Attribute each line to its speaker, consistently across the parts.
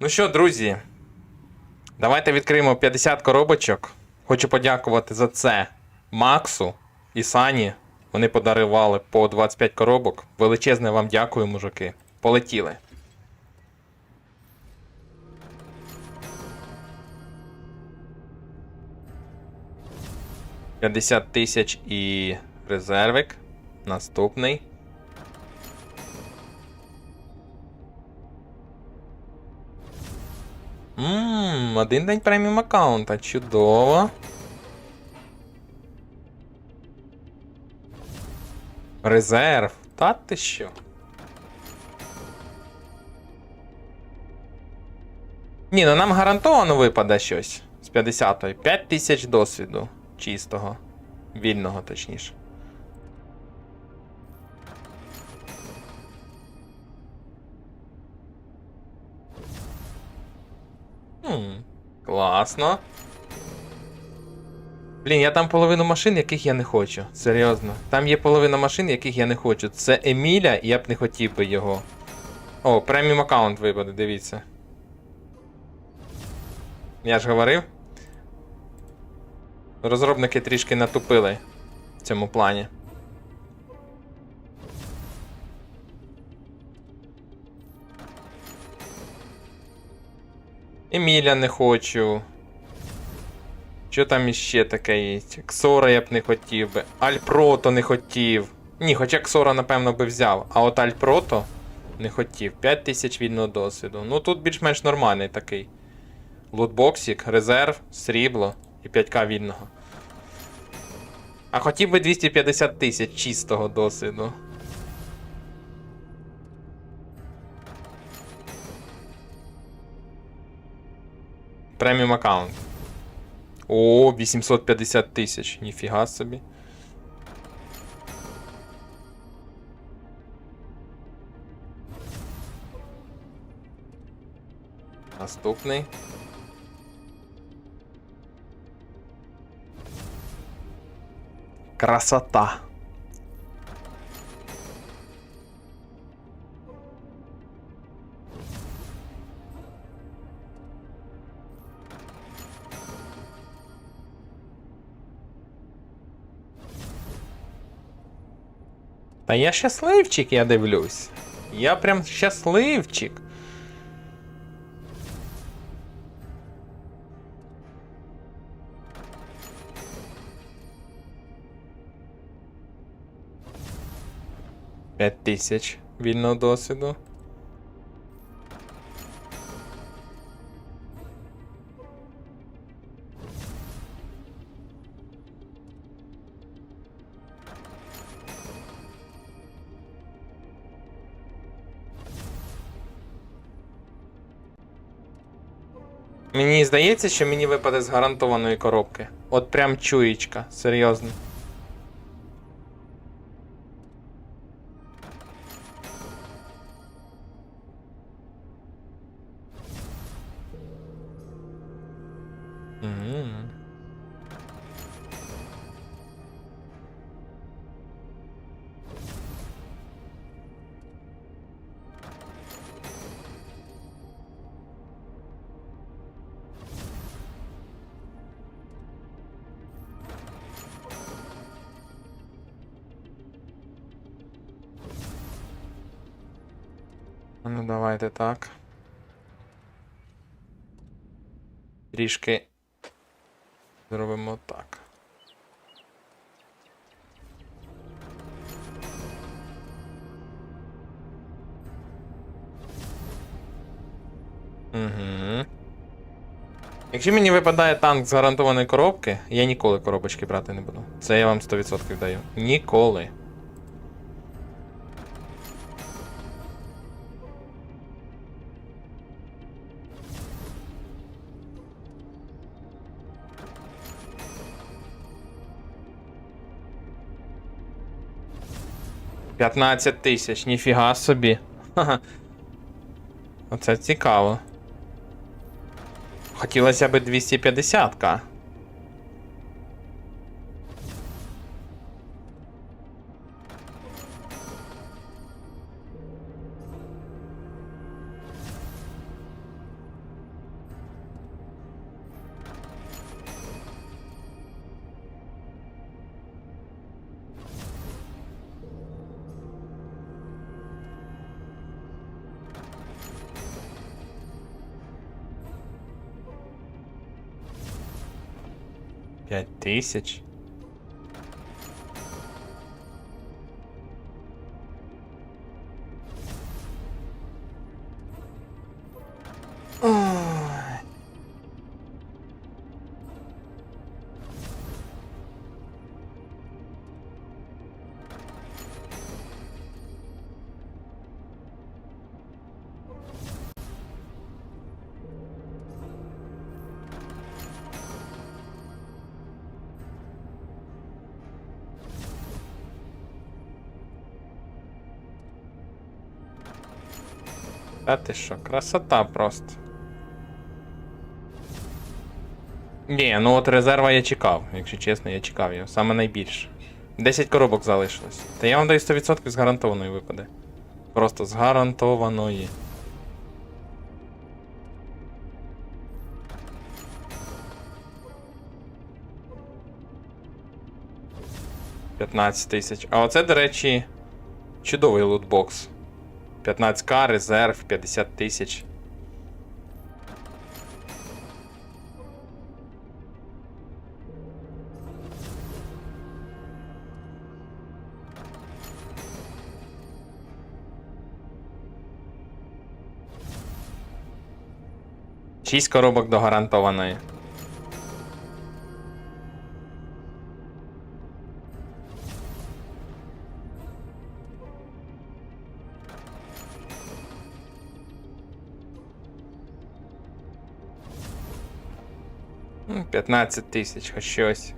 Speaker 1: Ну що, друзі, давайте відкриємо 50 коробочок. Хочу подякувати за це Максу і Сані. Вони подарували по 25 коробок. Величезне вам дякую, мужики. Полетіли. П'ятдесят тисяч і резервик. Наступний. Ммм, один день преміум аккаунта. Чудово. Резерв. Та ти що? Ні, ну нам гарантовано випаде щось з 50-ї. 5 тисяч досвіду чистого. Вільного, точніше. Хм, класно. Блін, я там половину машин, яких я не хочу. Серйозно. Там є половина машин, яких я не хочу. Це Еміля, і я б не хотів би його. О, преміум аккаунт випаде, дивіться. Я ж говорив. Розробники трішки натупили в цьому плані. Еміля не хочу. Що там іще таке є? Ксора я б не хотів би. Альпрото не хотів. Ні, хоча Ксора, напевно, би взяв. А от Альпрото не хотів. 5 тисяч вільного досвіду. Ну тут більш-менш нормальний такий. Лутбоксик, резерв, срібло і 5к вільного. А хотів би 250 тисяч чистого досвіду. Преміум аккаунт. О, 850 тисяч. Ніфіга собі. Наступний. Красота. Та я щасливчик, я дивлюсь. Я прям щасливчик. П'ять тисяч вільного досвіду. Мені здається, що мені випаде з гарантованої коробки. От прям чуєчка, серйозно. Ну, давайте так. Трішки зробимо так. Угу. Якщо мені випадає танк з гарантованої коробки, я ніколи коробочки брати не буду. Це я вам 100% даю. Ніколи. П'ятнадцять тисяч, ніфіга собі. Ха-ха. Оце цікаво. Хотілося б 250к. 5 тисяч. Та ти що, красота просто. Ні, ну от резерва я чекав, якщо чесно, я чекав його. Саме найбільше. 10 коробок залишилось. Та я вам даю 100% з гарантованої випаде. Просто з гарантованої. П'ятнадцять тисяч. А оце, до речі, чудовий лутбокс. 15к, резерв, 50 тисяч. Шість коробок до гарантованої. 15 тисяч, хоч щось.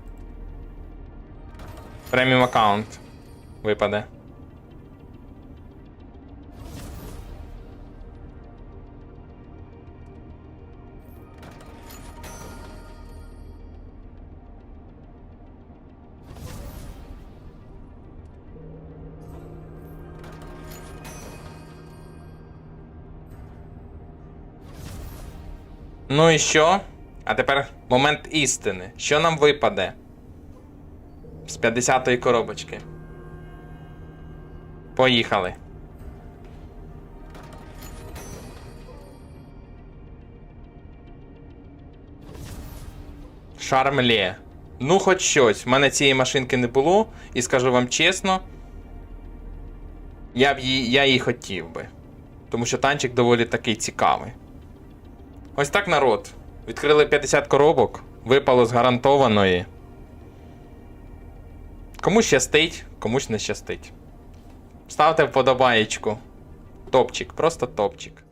Speaker 1: Преміум аккаунт випаде. Ну і що? А тепер момент істини. Що нам випаде? З 50-ї коробочки. Поїхали. Шармлє. Ну, хоч щось. В мене цієї машинки не було, і скажу вам чесно. Я б її, я її хотів би. Тому що танчик доволі такий цікавий. Ось так народ. Відкрили 50 коробок, випало з гарантованої. Комусь щастить, комусь не щастить. Ставте вподобаєчку. Топчик, просто топчик.